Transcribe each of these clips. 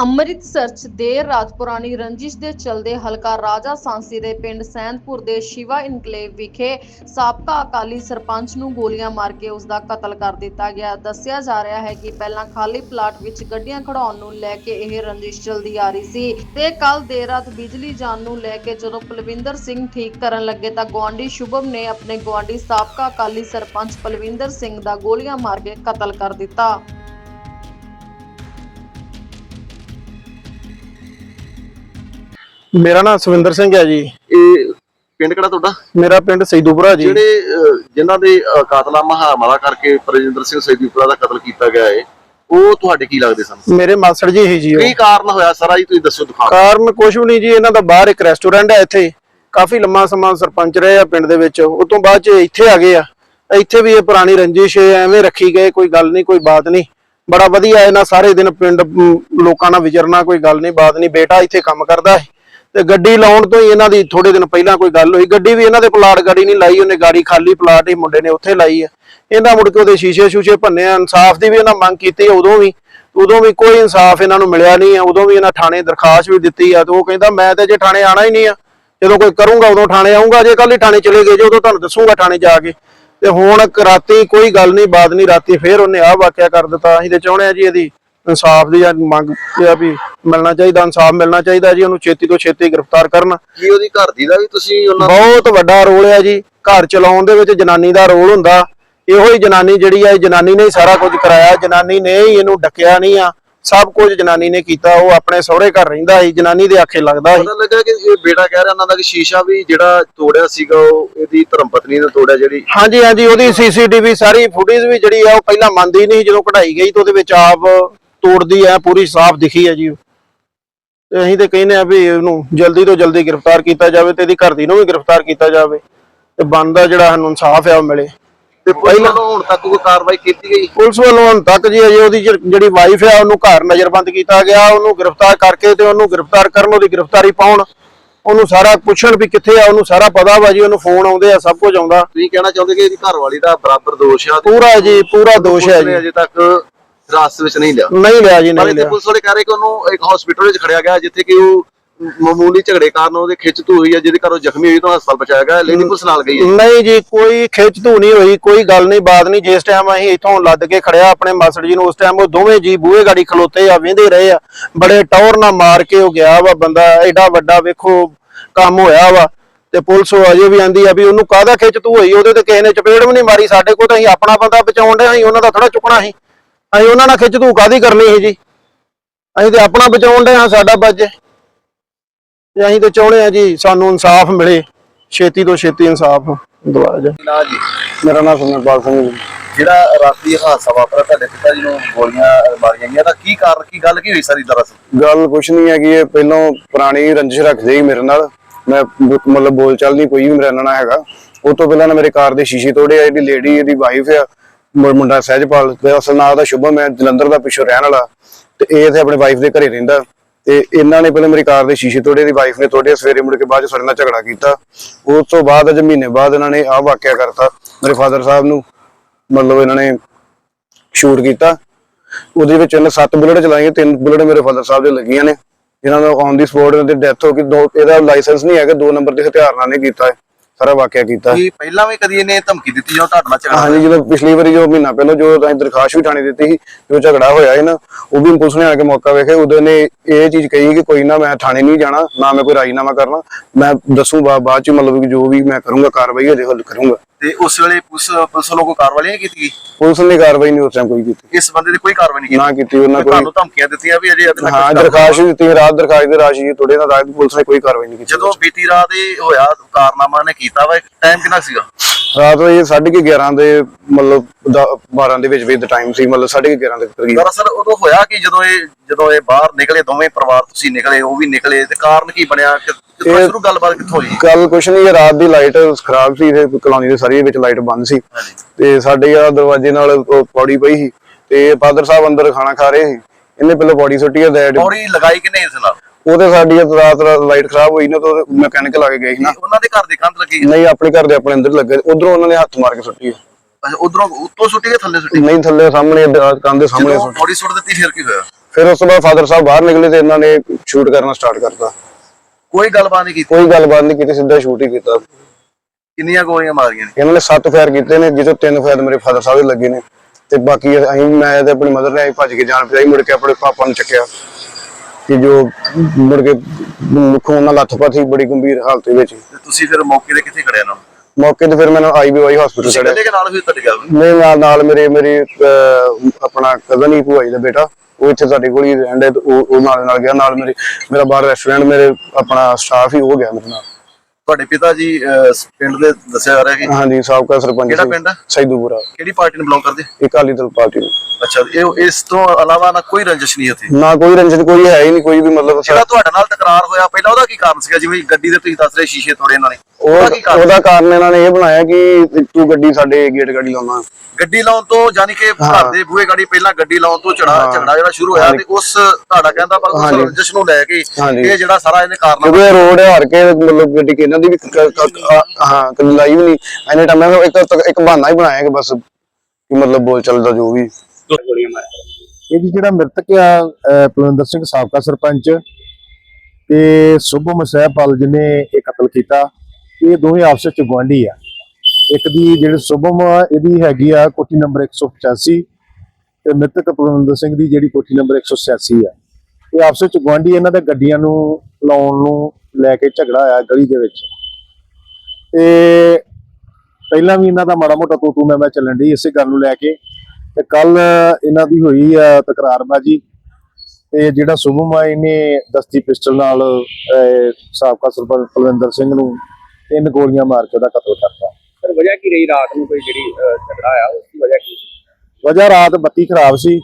ਅੰਮ੍ਰਿਤਸਰ 'ਚ ਦੇਰ ਰਾਤ ਪੁਰਾਣੀ ਰੰਜਿਸ਼ ਦੇ ਚਲਦੇ ਹਲਕਾ ਰਾਜਾ ਸਾਂਸੀ ਦੇ ਪਿੰਡ ਸੈਂਦਪੁਰ ਦੇ ਸ਼ਿਵਾ ਇਨਕਲੇਵ ਵਿਖੇ ਸਾਬਕਾ ਅਕਾਲੀ ਸਰਪੰਚ ਨੂੰ ਗੋਲੀਆਂ ਮਾਰ ਕੇ ਉਸ ਦਾ ਕਤਲ ਕਰ ਦਿੱਤਾ ਗਿਆ। ਦੱਸਿਆ ਜਾ ਰਿਹਾ ਹੈ ਕਿ ਪਹਿਲਾਂ ਖਾਲੀ ਪਲਾਟ ਵਿੱਚ ਗੱਡੀਆਂ ਖੜਾਉਣ ਨੂੰ ਲੈ ਕੇ ਇਹ ਰੰਜਿਸ਼ ਚਲਦੀ ਆ ਰਹੀ ਸੀ ਤੇ ਕੱਲ ਦੇਰ ਰਾਤ ਬਿਜਲੀ ਜਾਣ ਨੂੰ ਲੈ ਕੇ ਜਦੋਂ ਪਲਵਿੰਦਰ ਸਿੰਘ ਠੀਕ ਕਰਨ ਲੱਗੇ ਤਾਂ ਗਵਾਂਢੀ ਸ਼ੁਭਮ ਨੇ ਆਪਣੇ ਗਵਾਂਢੀ ਸਾਬਕਾ ਅਕਾਲੀ ਸਰਪੰਚ ਪਲਵਿੰਦਰ ਸਿੰਘ ਦਾ ਗੋਲੀਆਂ ਮਾਰ ਕੇ ਕਤਲ ਕਰ ਦਿੱਤਾ। ਮੇਰਾ ਨਾਮ ਸਵਿੰਦਰ ਸਿੰਘ ਹੈ ਜੀ। ਇਹ ਪਿੰਡ ਕਿਹੜਾ ਤੁਹਾਡਾ? ਮੇਰਾ ਪਿੰਡ ਸੈਦੂਪੁਰਾ ਜੀ। ਜਿਹੜੇ ਅਹ, ਜਿਨ੍ਹਾਂ ਦੇ ਅਹ, ਕਾਤਲਾਮਾ ਕਰਕੇ ਪ੍ਰਜਿੰਦਰ ਸਿੰਘ ਸੈਦੀਪੁਰਾ ਦਾ ਕਤਲ ਕੀਤਾ ਗਿਆ ਹੈ ਉਹ ਤੁਹਾਡੇ ਕੀ ਲੱਗਦੇ ਸਨ? ਮੇਰੇ ਮਾਸੜ ਜੀ ਹੀ ਜੀ ਉਹ। ਕੀ ਕਾਰਨ ਹੋਇਆ ਸਾਰਾ ਜੀ? ਤੁਸੀਂ ਦੱਸੋ ਦਿਖਾ ਕਾਰਨ ਕੁਛ ਵੀ ਨਹੀਂ ਜੀ ਇਹਨਾਂ ਦਾ ਬਾਹਰ ਇੱਕ ਰੈਸਟੋਰੈਂਟ ਹੈ ਇੱਥੇ। ਕਾਫੀ ਲੰਮਾ ਸਮਾਂ ਸਰਪੰਚ ਰਹੇ ਆ ਪਿੰਡ ਦੇ ਵਿੱਚ। ਉਸ ਤੋਂ ਬਾਅਦ ਚ ਇੱਥੇ ਆ ਗਏ ਆ। ਇੱਥੇ ਵੀ ਇਹ ਪੁਰਾਣੀ ਰੰਜਿਸ਼ ਹੈ, ਐਵੇਂ ਰੱਖੀ ਗਏ ਕੋਈ ਗੱਲ ਨਹੀਂ ਕੋਈ ਬਾਤ ਨਹੀਂ। ਬੜਾ ਵਧੀਆ ਇਹਨਾਂ ਸਾਰੇ ਦਿਨ ਪਿੰਡ ਮ, ਲੋਕਾਂ ਨਾਲ ਵਿਚਰਨਾ ਕੋਈ ਗੱਲ ਨਹੀਂ ਬਾਤ ਨਹੀਂ। ਬੇਟਾ ਇੱਥੇ ਕੰਮ ਕਰਦਾ ਹੈ ਤੇ ਗੱਡੀ ਲਾਉਣ ਤੋਂ ਹੀ ਇਹਨਾਂ ਦੀ ਥੋੜੇ ਦਿਨ ਪਹਿਲਾਂ ਕੋਈ ਗੱਲ ਹੋਈ। ਗੱਡੀ ਵੀ ਇਹਨਾਂ ਦੇ ਪਲਾਟ ਗਾੜੀ ਨਹੀਂ ਲਾਈ, ਉਹਨੇ ਗਾੜੀ ਖਾਲੀ ਪਲਾਟ ਹੀ ਮੁੰਡੇ ਨੇ ਉੱਥੇ ਲਾਈ ਹੈ ਇਹਨਾਂ ਮੁੜ ਕੇ ਉਹਦੇ ਸ਼ੀਸ਼ੇ ਸ਼ੂਸ਼ੇ ਭੰਨੇ ਆ, ਇਨਸਾਫ ਦੀ ਵੀ ਇਹਨਾਂ ਮੰਗ ਕੀਤੀ ਉਦੋਂ ਵੀ। ਉਦੋਂ ਵੀ ਕੋਈ ਇਨਸਾਫ ਇਹਨਾਂ ਨੂੰ ਮਿਲਿਆ ਨਹੀਂ ਆ। ਉਦੋਂ ਵੀ ਇਹਨਾਂ ਥਾਣੇ ਦਰਖਾਸਤ ਵੀ ਦਿੱਤੀ ਆ ਤੇ ਉਹ ਕਹਿੰਦਾ, ਮੈਂ ਤੇ ਜੇ ਥਾਣੇ ਆਣਾ ਹੀ ਨਹੀਂ ਆ, ਜਦੋਂ ਕੋਈ ਕਰੂੰਗਾ ਉਦੋਂ ਥਾਣੇ ਆਉਂਗਾ ਜੇ ਕੱਲ ਹੀ ਥਾਣੇ ਚਲੇ ਗਏ ਜੇ, ਉਦੋਂ ਤੁਹਾਨੂੰ ਦੱਸੂਗਾ ਥਾਣੇ ਜਾ ਕੇ। ਤੇ ਹੁਣ ਰਾਤੀ ਕੋਈ ਗੱਲ ਨਹੀਂ ਬਾਤ ਨਹੀਂ, ਰਾਤੀ ਫੇਰ ਉਹਨੇ ਆਹ ਵਾਕਿਆ ਕਰ ਦਿੱਤਾ। ਅਸੀਂ ਤੇ ਚਾਹੁੰਦੇ ਆ ਜੀ ਇਹਦੀ ਇਨਸਾਫ ਦੀ ਮੰਗ ਇਹ ਆ ਵੀ ਮਿਲਣਾ ਚਾਹੀਦਾ ਇਨਸਾਫ ਮਿਲਣਾ ਚਾਹੀਦਾ ਜੀ ਉਹਨੂੰ ਛੇਤੀ ਤੋਂ ਛੇਤੀ ਗ੍ਰਿਫਤਾਰ ਕਰਨ। ਕੀ ਉਹਦੀ ਘਰ ਦੀ ਦਾ ਵੀ ਤੁਸੀਂ ਉਹਨਾਂ ਬਹੁਤ ਵੱਡਾ ਰੋਲ ਹੈ ਜੀ ਘਰ ਚਲਾਉਣ ਦੇ ਵਿੱਚ ਜਨਾਨੀ ਦਾ ਰੋਲ ਹੁੰਦਾ। ਇਹੋ ਹੀ ਜਨਾਨੀ ਜਿਹੜੀ ਹੈ ਜਨਾਨੀ ਨੇ ਹੀ ਸਾਰਾ ਕੁਝ ਕਰਾਇਆ ਜਨਾਨੀ ਨੇ ਹੀ ਇਹਨੂੰ ਡੱਕਿਆ ਨਹੀਂ ਆ। ਸਭ ਕੁਝ ਜਨਾਨੀ ਨੇ ਕੀਤਾ ਉਹ ਆਪਣੇ ਸਹੁਰੇ ਘਰ ਰਹਿੰਦਾ ਸੀ ਜਨਾਨੀ ਦੇ ਆਖੇ ਲੱਗਦਾ ਸੀ। ਪਤਾ ਲੱਗਾ ਕਿ ਇਹ ਬੇਟਾ ਕਹਿ ਰਿਹਾ ਉਹਨਾਂ ਦਾ ਕਿ ਸ਼ੀਸ਼ਾ ਵੀ ਜਿਹੜਾ ਤੋੜਿਆ ਸੀਗਾ ਉਹ ਇਹਦੀ ਧਰਮ ਪਤਨੀ ਨੇ ਤੋੜਿਆ ਜਿਹੜੀ ਹਾਂਜੀ ਹਾਂਜੀ ਉਹਦੀ ਸੀਸੀਟੀਵੀ ਸਾਰੀ ਫੁਟੇਜ ਵੀ ਜਿਹੜੀ ਆ ਉਹ ਪਹਿਲਾਂ ਮੰਨਦੀ ਨਹੀਂ ਜਦੋਂ ਕਢਾਈ ਗਈ ਤਾਂ ਉਹਦੇ ਵਿੱਚ ਆਪ ਤੋੜਦੀ ਆ ਪੂਰੀ ਸਾਫ਼ ਦਿਖੀ ਆ ਜੀ। ਤੇ ਅਸੀਂ ਤੇ ਕਹਿੰਦੇ ਆ ਵੀ ਇਹਨੂੰ ਜਲਦੀ ਤੋਂ ਜਲਦੀ ਗ੍ਰਿਫਤਾਰ ਕੀਤਾ ਜਾਵੇ ਤੇ ਇਹਦੀ ਘਰ ਦੀ ਨੂੰ ਵੀ ਗ੍ਰਿਫਤਾਰ ਕੀਤਾ ਜਾਵੇ। ਤੇ ਬਣਦਾ ਜਿਹੜਾ ਸਾਨੂੰ ਇਨਸਾਫ ਆ ਉਹ ਮਿਲੇ। ਤੇ ਪਹਿਲਾਂ ਹੁਣ ਤੱਕ ਕੋਈ ਕਾਰਵਾਈ ਕੀਤੀ ਗਈ? ਪੁਲਿਸ ਵੱਲੋਂ ਹੁਣ ਤੱਕ ਜੀ ਅਜੇ ਉਹਦੀ ਜਿਹੜੀ ਵਾਈਫ ਆ ਉਹਨੂੰ ਘਰ ਨਜ਼ਰਬੰਦ ਕੀਤਾ ਗਿਆ। ਉਹਨੂੰ ਗ੍ਰਿਫਤਾਰ ਕਰਕੇ ਤੇ ਉਹਨੂੰ ਗ੍ਰਿਫਤਾਰ ਕਰਨ ਉਹਦੀ ਗ੍ਰਿਫਤਾਰੀ ਪਾਉਣ। ਉਹਨੂੰ ਸਾਰਾ ਪੁੱਛਣ ਵੀ ਕਿੱਥੇ ਆ ਉਹਨੂੰ ਸਾਰਾ ਪਤਾ ਵਾ ਜੀ ਉਹਨੂੰ ਫੋਨ ਆਉਂਦੇ ਆ ਸਭ ਕੁਝ ਆਉਂਦਾ। ਤੁਸੀਂ ਕਹਿਣਾ ਚਾਹੁੰਦੇ ਕਿ ਇਹਦੀ ਘਰ ਵਾਲੀ ਦਾ ਬਰਾਬਰ ਦੋਸ਼ ਆ? ਪੂਰਾ ਜੀ ਪੂਰਾ ਦੋਸ਼ ਹੈ ਜੀ। ਅਜੇ ਤੱਕ ਹਿਰਾਸਤ ਵਿੱਚ ਨਹੀਂ ਲਿਆ। ਨਹੀਂ ਲਿਆ ਜੀ ਪਰ ਨਹੀਂ ਇੱਥੇ ਲਿਆ। ਪੁਲਿਸ ਵਾਲੇ ਕਹਿ ਰਹੇ ਕਿ ਉਹਨੂੰ ਇੱਕ ਹਸਪੀਟਲ ਵਿੱਚ ਖੜਿਆ ਗਿਆ ਜਿੱਥੇ ਕਿ ਉਹ ਮਾਮੂਲੀ ਝਗੜੇ ਕਾਰਨ ਉਹਦੇ ਖਿੱਚ ਧੂ ਹੋਈ ਹੈ ਜਿਹਦੇ ਕਾਰਨ ਉਹ ਜ਼ਖਮੀ ਹੋਈ ਤਾਂ ਹਸਪਤਾਲ ਪਹੁੰਚਾਇਆ ਗਿਆ ਲੇਡੀ ਪੁਲਿਸ ਨਾਲ ਗਈ ਹੈ। ਨਹੀਂ ਜੀ ਕੋਈ ਖਿੱਚ ਧੂ ਨਹੀਂ ਹੋਈ ਕੋਈ ਗੱਲ ਨਹੀਂ ਬਾਤ ਨਹੀਂ। ਜਿਸ ਟਾਈਮ ਅਸੀਂ ਇੱਥੋਂ ਲੱਦ ਕੇ ਖੜਿਆ ਆਪਣੇ ਮਾਸੜ ਜੀ ਨੂੰ ਉਸ ਟਾਈਮ ਉਹ ਦੋਵੇਂ ਜੀ ਬੂਹੇ ਗਾੜੀ ਖਲੋਤੇ ਆ ਵੇਂਦੇ ਰਹੇ ਆ। ਬੜੇ ਟੌਰ ਨਾਲ ਮਾਰ ਕੇ ਉਹ ਗਿਆ ਵਾ ਬੰਦਾ ਐਡਾ ਵੱਡਾ ਵੇਖੋ ਕੰਮ ਹੋਇਆ ਵਾ। ਤੇ ਪੁਲਿਸ ਉਹ ਅਜੇ ਵੀ ਆਂਦੀ ਆ ਵੀ ਉਹਨੂੰ ਕਾਹਦਾ ਖਿੱਚ ਧੂ ਹੋਈ ਉਹਦੇ ਤੇ ਕਿਸੇ ਨੇ ਚਪੇੜ ਵੀ ਨਹੀਂ ਮਾਰੀ ਸਾਡੇ ਕੋਲ ਤਾਂ ਅਸੀਂ ਆਪਣਾ ਬੰਦਾ ਬਚਾਉਣ ਦੇ ਅਸੀਂ ਉਹਨਾਂ ਦਾ ਥੋੜਾ ਚੁੱਕਣਾ ਸੀ। ਅਸੀਂ ਉਹਨਾਂ ਨਾਲ ਖਿੱਚ ਧੂ ਕਾਦੀ ਕਰਨੀ ਸੀ ਜੀ? ਅਸੀਂ ਤੇ ਆਪਣਾ ਬਚਾਉਣ ਦੇ ਹਾਂ ਸਾਡਾ ਬਚ ਤੇ ਅਸੀਂ ਤੇ ਚਾਹੁੰਦੇ ਆ ਜੀ ਸਾਨੂੰ ਇਨਸਾਫ ਮਿਲੇ। ਛੇਤੀ ਤੋਂ ਛੇਤੀ ਇਨਸਾਫ ਦਵਾਇਆ ਜਾਏ। ਨਾ ਜੀ? ਮੇਰਾ ਨਾਮ ਸੁਮਰਪਾਲ ਸਿੰਘ ਜੀ। ਜਿਹੜਾ ਰਾਤੀ ਹਾਦਸਾ ਵਾਪਰਿਆ ਤੁਹਾਡੇ ਪਿਤਾ ਜੀ ਨੂੰ ਗੋਲੀਆਂ ਮਾਰੀਆਂ ਗਈਆਂ ਤਾਂ ਕੀ ਕਾਰਨ ਕੀ ਗੱਲ ਕੀ ਹੋਈ ਸਾਰੀ ਦਰਅਸਲ? ਗੱਲ ਕੁਛ ਨਹੀਂ ਹੈਗੀ ਇਹ ਪਹਿਲਾਂ ਪੁਰਾਣੀ ਰੰਜਿਸ਼ ਰੱਖਦੇ ਸੀ ਮੇਰੇ ਨਾਲ। ਮੈਂ ਮਤਲਬ ਬੋਲ ਚਾਲ ਨਹੀਂ ਕੋਈ ਵੀ ਮੇਰਾ ਨਾਲ ਹੈਗਾ। ਉਹ ਤੋਂ ਪਹਿਲਾਂ ਨਾ ਮੇਰੇ ਕਾਰ ਦੇ ਸ਼ੀਸ਼ੇ ਤੋੜੇ ਆ ਇਹਦੀ ਲੇਡੀ ਇਹਦੀ ਵਾਈਫ ਆ। ਮੁੰਡਾ ਸਹਿਜਪਾਲ ਤੇ ਅਸਲ ਨਾਂ ਦਾ ਸ਼ੁਭਮ ਹੈ, ਜਲੰਧਰ ਦਾ ਪਿੱਛੋਂ ਰਹਿਣ ਵਾਲਾ। ਤੇ ਇਹ ਇੱਥੇ ਆਪਣੇ ਵਾਈਫ ਦੇ ਘਰੇ ਰਹਿੰਦਾ। ਤੇ ਇਹਨਾਂ ਨੇ ਪਹਿਲਾਂ ਮੇਰੀ ਕਾਰ ਦੇ ਸ਼ੀਸ਼ੇ ਤੋੜੇ, ਇਹਦੀ ਵਾਈਫ ਨੇ ਤੋੜੇ ਸਵੇਰੇ ਮੁੜ ਕੇ ਬਾਅਦ ਸਾਡੇ ਨਾਲ ਝਗੜਾ ਕੀਤਾ। ਉਸ ਤੋਂ ਬਾਅਦ ਅਜ ਮਹੀਨੇ ਬਾਅਦ ਇਹਨਾਂ ਨੇ ਆਹ ਵਾਕਿਆ ਕਰਤਾ, ਮੇਰੇ ਫਾਦਰ ਸਾਹਿਬ ਨੂੰ, ਮਤਲਬ ਇਹਨਾਂ ਨੇ ਸ਼ੂਟ ਕੀਤਾ। ਉਹਦੇ ਵਿੱਚ ਇਹਨੇ ਸੱਤ ਬੁਲਟ ਚਲਾਈਆਂ, ਤਿੰਨ ਬੁਲਟ ਮੇਰੇ ਫਾਦਰ ਸਾਹਿਬ ਦੇ ਲੱਗੀਆਂ ਨੇ। ਇਹਨਾਂ ਦਾ ਔਨ ਦੀ ਸਪੋਟ ਤੇ ਡੈਥ ਹੋ ਗਈ, ਦੋ ਇਹਦਾ ਲਾਇਸੈਂਸ ਨਹੀਂ ਹੈਗਾ, ਦੋ ਨੰਬਰ ਦੇ ਹਥਿਆਰ ਨਾਲ ਨੇ ਕੀਤਾ ਹੈ। ਸਾਰਾ ਵਾਕਿਆ ਕੀਤਾ। ਕੀ ਪਹਿਲਾਂ ਵੀ ਕਦੀ ਇਹਨੇ ਧਮਕੀ ਦਿੱਤੀ ਜੋ ਤੁਹਾਡੇ ਨਾਲ ਝਗੜਾ ਹਾਂਜੀ ਜਦੋਂ ਪਿਛਲੀ ਵਾਰੀ ਜੋ ਮਹੀਨਾ ਪਹਿਲਾਂ ਜੋ ਅਸੀਂ ਦਰਖਾਸਤ ਵੀ ਥਾਣੇ ਦਿੱਤੀ ਸੀ ਜੋ ਝਗੜਾ ਹੋਇਆ ਸੀ ਨਾ ਉਹ ਵੀ ਪੁਲਿਸ ਨੇ ਆ ਕੇ ਮੌਕਾ ਵੇਖਿਆ। ਉਦੋਂ ਨੇ ਇਹ ਚੀਜ਼ ਕਹੀ ਕਿ ਕੋਈ ਨਾ ਮੈਂ ਥਾਣੇ ਨਹੀਂ ਜਾਣਾ ਨਾ ਮੈਂ ਕੋਈ ਰਾਜੀਨਾਮਾ ਕਰਨਾ। ਮੈਂ ਦੱਸੂ ਬਾਅਦ ਚ ਮਤਲਬ ਜੋ ਵੀ ਮੈਂ ਕਰੂੰਗਾ ਕਾਰਵਾਈ ਅਜੇ ਹੱਲ ਕਰੂੰਗਾ। ਤੇ ਉਸ ਵੇਲੇ ਪੁਲਿਸ ਪੁਲਿਸ ਵੱਲੋਂ ਕੋਈ ਕਾਰਵਾਈ ਨਹੀਂ ਕੀਤੀ ਗਈ? ਪੁਲਿਸ ਨੇ ਕਾਰਵਾਈ ਨਹੀਂ ਉਸ ਟਾਈਮ ਕੋਈ ਕੀਤੀ। ਇਸ ਬੰਦੇ ਦੀ ਕੋਈ ਕਾਰਵਾਈ ਨਹੀਂ ਕੀਤੀ ਨਾ ਕੀਤੀ? ਉਹਨਾਂ ਕੋਈ ਤੁਹਾਨੂੰ ਧਮਕੀਆਂ ਦਿੱਤੀਆਂ ਵੀ ਅਜੇ ਇਹਦੇ ਨਾਲ ਹਾਂ ਦਰਖਾਸਤ ਵੀ ਦਿੱਤੀ ਰਾਤ ਦਰਖਾਸਤ ਦੇ ਰਾਸ਼ੀ ਜੀ ਥੋੜੇ ਨਾਲ ਰਾਤ ਪੁਲਿਸ ਨੇ ਕੋਈ ਕਾਰਵਾਈ ਨਹੀਂ ਕੀਤੀ। ਜਦੋਂ ਬੀਤੀ ਰਾਤ ਇਹ ਹੋਇਆ ਕਾਰਨਾਮਾ ਨੇ ਕੀਤਾ ਵਾ ਟਾਈਮ ਕਿੰਨਾ ਸੀਗਾ? ਰਾਤ ਇਹ 11:30 ਦੇ ਮਤਲਬ 12 ਦੇ ਵਿੱਚ ਵਿੱਚ ਟਾਈਮ ਸੀ ਮਤਲਬ 11:30 ਦੇ ਕਰੀਬ ਦਰਅਸਲ ਉਦੋਂ ਹੋਇਆ ਕਿ ਜਦੋਂ ਇਹ ਜਦੋਂ ਇਹ ਬਾਹਰ ਨਿਕਲੇ ਦੋਵੇਂ ਪਰਿਵਾਰ ਤੁਸੀਂ ਨਿਕਲੇ ਉਹ ਵੀ ਨਿਕਲੇ ਤੇ ਕਾਰਨ ਕੀ ਬਣਿਆ? ਕਿ ਕਿੱਥੋਂ ਇਹ- ਸ਼ੁਰੂ ਗੱਲਬਾਤ ਕਿੱਥੋਂ ਹੋਈ? ਕੱਲ ਕੁਛ ਨਹੀਂ ਇਹ ਰਾਤ ਦੀ ਲਾਈਟ ਖਰਾਬ ਸੀ ਤੇ ਕਲੋਨੀ ਦੇ ਸਾਰੀ ਵਿੱਚ ਲਾਈਟ ਬੰਦ ਸੀ। ਤੇ ਸਾਡੇ ਆ ਦਰਵਾਜ਼ੇ ਨਾਲ ਉਹ ਪੌੜੀ ਪਈ ਸੀ ਤੇ ਫਾਦਰ ਸਾਹਿਬ ਅੰਦਰ ਖਾਣਾ ਖਾ ਰਹੇ ਸੀ। ਇਹਨੇ ਪਹਿਲਾਂ ਪੌੜੀ ਸੁੱਟੀ ਹੈ ਦੈਟ ਪੌੜੀ ਲਗਾਈ ਕਿਨੇ ਇਸ ਨਾਲ? ਉਹਦੇ ਸਾਡੀ ਰਾਤ ਲਾਈਟ ਖਰਾਬ ਹੋਈ ਨਾ ਤਾਂ ਮੈਕੈਨਿਕ ਲਾ ਕੇ ਗਏ ਸੀ ਨਾ। ਉਹਨਾਂ ਦੇ ਘਰ ਦੀ ਕੰਧ ਲੱਗੀ ਨਹੀਂ ਆਪਣੇ ਘਰ ਦੇ ਆਪਣੇ ਅੰਦਰ ਲੱਗੇ ਉਧਰੋਂ ਉਹਨਾਂ ਨੇ ਹੱਥ ਮਾਰ ਕੇ ਸੁੱਟੀ। ਅੱਛਾ ਉਧਰੋਂ ਉੱਤੋਂ ਸੁੱਟੀ ਕੇ ਥੱਲੇ ਸੁੱਟੀ ਨਹੀਂ ਥੱਲੇ ਸਾਹਮਣੇ ਦ- ਕੰਨ ਦੇ ਸਾਹਮਣੇ ਜਦੋਂ ਸੁੱਟੀ। ਪੌੜੀ ਸੁੱਟ ਦਿੱਤੀ ਫਿਰ ਕੀ ਹੋਇਆ? ਫਿਰ ਉਸ ਤੋਂ ਬਾਅਦ ਫਾਦਰ ਸਾਹਿਬ ਬਾਹਰ ਨਿਕਲੇ ਤੇ ਇਹਨਾਂ ਨੇ ਸ਼ੂਟ ਕਰਨਾ ਸਟਾਰਟ ਕਰਤਾ। ਕੋਈ ਗੱਲਬਾਤ ਨਹੀਂ ਕੀਤੀ? ਕੋਈ ਗੱਲਬਾਤ ਨਹੀਂ ਕੀਤੀ ਸਿੱਧਾ ਸ਼ੂਟ ਹੀ ਕੀਤਾ। ਕਿੰਨੀਆਂ ਗੋਲੀਆਂ ਮਾਰੀਆਂ ਨੇ? ਇਹਨਾਂ ਨੇ ਸੱਤ ਫਾਇਰ ਕੀਤੇ ਨੇ ਜਿਹਦੇ ਤਿੰਨ ਫਾਇਰ ਮੇਰੇ ਫਾਦਰ ਸਾਹਿਬ ਦੇ ਲੱਗੇ ਨੇ। ਤੇ ਬਾਕੀ ਅਸੀਂ ਮੈਂ ਤੇ ਆਪਣੀ ਮਦਰ ਨੇ ਅਸੀਂ ਭੱਜ ਕੇ ਜਾਣ ਪਈ ਮੁੜ ਕੇ ਆਪਣੇ ਪਾਪਾ ਨੂੰ ਚੱਕਿਆ। ਕਿ ਜੋ ਮੁੜ ਕੇ ਖੂਨ ਨਾਲ ਲੱਥਪੱਥ ਸੀ ਬੜੀ ਗੰਭੀਰ ਹਾਲਤ ਵਿੱਚ। ਤੇ ਤੁਸੀਂ ਫਿਰ ਮੌਕੇ ਤੇ ਕਿੱਥੇ ਖੜਿਆ ਨਾ? ਮੌਕੇ ਤੇ ਫਿਰ ਮੈਨੂੰ ਆਈਬੀਵਾਈ ਹਸਪੀਟਲ ਤੁਸੀਂ ਕਹਿੰਦੇ ਕਿ ਨਾਲ ਵੀ ਤੁਹਾਡੀ ਗੱਲ ਮੇਰੇ ਨਾਲ ਨਾਲ ਮੇਰੇ ਮੇਰੇ ਅਹ, ਆਪਣਾ ਕਜ਼ਨ ਹੀ ਭੂਆ ਜੀ ਦਾ ਬੇਟਾ। ਉਹ ਇੱਥੇ ਸਾਡੇ ਕੋਲ ਹੀ ਰਹਿੰਦੇ ਤੇ ਉਹ ਉਹ ਨਾਲ ਨਾਲ ਗਿਆ ਨਾਲ ਮੇਰੇ ਮੇਰਾ ਬਾਹਰ ਰੈਸਟੋਰੈਂਟ ਮੇਰੇ ਆਪਣਾ ਸਟਾਫ ਹੀ ਹੋ ਗਿਆ ਮੇਰੇ ਨਾਲ। ਤੁਹਾਡੇ ਪਿਤਾ ਜੀ ਪਿੰਡ ਦੇ ਦੱਸਿਆ ਜਾ ਰਿਹਾ ਕਿ ਹਾਂਜੀ ਸਾਬਕਾ ਸਰਪੰਚ ਕਿਹੜਾ ਪਿੰਡ ਹੈ? ਸੈਦੂਪੁਰਾ ਕਿਹੜੀ ਪਾਰਟੀ ਨੂੰ ਬਿਲੋਂਗ ਕਰਦੇ? ਅਕਾਲੀ ਦਲ ਪਾਰਟੀ ਨੂੰ। ਅੱਛਾ ਇਹ ਇਸ ਤੋਂ ਇਲਾਵਾ ਨਾ ਕੋਈ ਰੰਜਿਸ਼ ਨਹੀਂ ਉੱਥੇ ਨਾ ਕੋਈ ਰੰਜਨ ਕੋਈ ਹੈ ਹੀ ਨਹੀਂ ਕੋਈ ਵੀ ਮਤਲਬ ਜਿਹੜਾ ਤੁਹਾਡੇ ਨਾਲ ਤਕਰਾਰ ਹੋਇਆ ਪਹਿਲਾਂ ਉਹਦਾ ਕੀ ਕਾਰਨ ਸੀਗਾ? ਜਿਵੇਂ ਗੱਡੀ ਦੇ ਤੁਸੀਂ ਦੱਸ ਰਹੇ ਸ਼ੀਸ਼ੇ ਤੋੜੇ ਇਹਨਾਂ ਨੇ। ਉਹਦਾ ਕਾਰਨ? ਇਹਨਾਂ ਨੇ ਇਹ ਬਣਾਇਆ ਕਿ ਤੂੰ ਗੱਡੀ ਸਾਡੇ ਗੇਟ ਗੱਡੀ ਲਾਉਣਾ। ਗੱਡੀ ਲਾਉਣ ਤੋਂ ਯਾਨੀ ਕਿ ਘਰ ਦੇ ਬੂਹੇ ਗਾੜੀ ਪਹਿਲਾਂ ਗੱਡੀ ਲਾਉਣ ਤੋਂ ਹਾਂ। ਝਗੜਾ ਜਿਹੜਾ ਸ਼ੁਰੂ ਹੋਇਆ ਤੇ ਉਸ ਤੁਹਾਡਾ ਕਹਿੰਦਾ ਪਰ ਉਸ। ਰੰਜਿਸ਼ ਨੂੰ ਲੈ ਕੇ। ਇਹ ਜਿਹੜਾ ਸਾਰਾ ਇਹਨੇ ਕਾਰਨ ਕਿਉਂਕਿ ਰੋਡ ਹਾਰ ਕੇ ਮਤਲਬ ਗੱਡੀ ਕਿ ਇਹਨਾਂ ਦੀ ਵੀ ਕ- ਕ- ਆ- ਹਾਂ ਕਦੀ ਲਾਈ ਵੀ ਨਹੀਂ। ਐਨੇ ਟਾਈਮ ਮੈਂ ਇੱਕ ਇੱਕ ਬਹਾਨਾ ਹੀ ਬਣਾਇਆ ਕਿ ਬਸ ਕਿ ਮਤਲਬ ਬੋਲ ਚੱਲਦਾ ਜੋ ਵੀ। ਇਹ ਜੀ ਜਿਹੜਾ ਮ੍ਰਿਤਕ ਆ ਅਹ ਪਲਵਿੰਦਰ ਸਿੰਘ ਸਾਬਕਾ ਸਰਪੰਚ ਤੇ ਸੁਭਮ ਸਹਿਪਾਲ ਜਿਹਨੇ ਇਹ ਕਤਲ ਕੀਤਾ, ਇਹ ਦੋਵੇਂ ਆਪਸ ਵਿੱਚ ਗੁਆਂਢੀ ਆ। ਇੱਕ ਦੀ ਜਿਹੜੀ ਸੁਭਮ ਆ, ਇਹਦੀ ਹੈਗੀ ਆ ਕੋਠੀ ਨੰਬਰ 185 ਤੇ ਮ੍ਰਿਤਕ ਪਲਵਿੰਦਰ ਸਿੰਘ ਦੀ ਜਿਹੜੀ ਕੋਠੀ ਨੰਬਰ 186 ਆ। ਇਹ ਆਪਸ ਵਿੱਚ ਗੁਆਂਢੀ ਇਹਨਾਂ ਦੇ ਗੱਡੀਆਂ ਨੂੰ ਲਾਉਣ ਨੂੰ ਲੈ ਕੇ ਝਗੜਾ ਆਇਆ ਗਲੀ ਦੇ ਵਿੱਚ। ਤੇ ਪਹਿਲਾਂ ਵੀ ਇਹਨਾਂ ਦਾ ਮਾੜਾ ਮੋਟਾ ਤੂੰ ਤੂੰ ਮੈਂ ਮੈਂ ਚੱਲਣ ਦੀ ਇਸੇ ਗੱਲ ਨੂੰ ਲੈ ਕੇ। ਤੇ ਕੱਲ ਇਹਨਾਂ ਦੀ ਹੋਈ ਆ ਤਕਰਾਰਬਾਜੀ। ਤੇ ਜਿਹੜਾ ਸੁਭਮ ਆ ਇਹਨੇ ਦਸਤੀ ਪਿਸਟਲ ਨਾਲ ਸਾਬਕਾ ਸਰਪੰਚ ਕੁਲਵਿੰਦਰ ਸਿੰਘ ਨੂੰ ਤਿੰਨ ਗੋਲੀਆਂ ਮਾਰ ਕੇ ਉਹਦਾ ਕਤਲ ਕਰਤਾ ਸਰ ਵਜ੍ਹਾ ਕੀ ਰਹੀ ਰਾਤ ਨੂੰ ਕੋਈ ਜਿਹੜੀ ਝਗੜਾ ਆਇਆ ਉਸ ਦੀ ਵਜ੍ਹਾ ਕੀ ਸੀ? ਵਜ੍ਹਾ ਰਾਤ ਬੱਤੀ ਖਰਾਬ ਸੀ।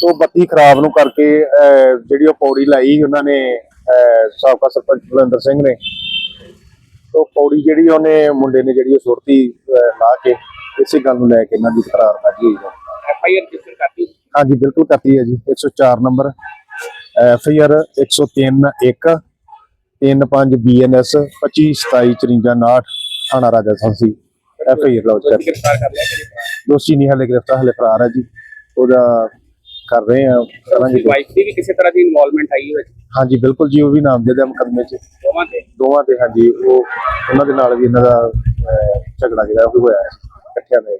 ਤੋਂ ਬੱਤੀ ਖਰਾਬ ਨੂੰ ਕਰਕੇ ਜਿਹੜੀ ਉਹ ਪੌੜੀ ਲਾਈ ਉਹਨਾਂ ਨੇ ਸਾਬਕਾ ਸਰਪੰਚ ਕੁਲਵਿੰਦਰ ਸਿੰਘ ਨੇ। ਤੋਂ ਪੌੜੀ ਜਿਹੜੀ ਉਹਨੇ ਮੁੰਡੇ ਨੇ ਜਿਹੜੀ ਉਹ ਸੁਰਤੀ ਲਾ ਕੇ ਇਸੇ ਗੱਲ ਨੂੰ ਲੈ ਕੇ ਇਹਨਾਂ ਦੀ ਤਕਰਾਰਬਾਜੀ ਹੋਈ ਹੈ। ਐਫ ਆਈ ਆਰ ਰਜਿਸਟਰ ਕਰਤੀ? ਹਾਂਜੀ ਬਿਲਕੁਲ ਕਰਤੀ ਹੈ ਜੀ 104 number. F I R 103 1 35 BNS 25 27 54 59 ਥਾਣਾ Raja Sansi. F I R lodge ਕਰ ਦੋਸ਼ੀ ਨਹੀਂ ਹਲੇ ਗ੍ਰਿਫਤਾਰ ਹਲੇ ਫਰਾਰ ਹੈ ਜੀ। ਉਹਦਾ ਕਰ ਰਹੇ ਆ ਕਰਾਂਗੇ ਜੀ। ਵਾਈਫ ਦੀ ਵੀ ਕਿਸੇ ਤਰ੍ਹਾਂ ਦੀ ਇਨਵੋਲਵਮੈਂਟ ਆਈ ਵਿੱਚ ਹਾਂਜੀ ਬਿਲਕੁਲ ਜੀ ਉਹ ਵੀ ਨਾਮਜ਼ਦ ਹੈ ਮੁਕੱਦਮੇ 'ਚ। ਦੋਵਾਂ ਤੇ? ਦੋਵਾਂ ਤੇ ਹਾਂਜੀ ਉਹ ਉਹਨਾਂ ਦੇ ਨਾਲ ਵੀ ਇਹਨਾਂ ਦਾ ਝਗੜਾ ਜਿਹੜਾ ਉਹ ਹੋਇਆ ਇਕੱਠਿਆਂ ਦਾ।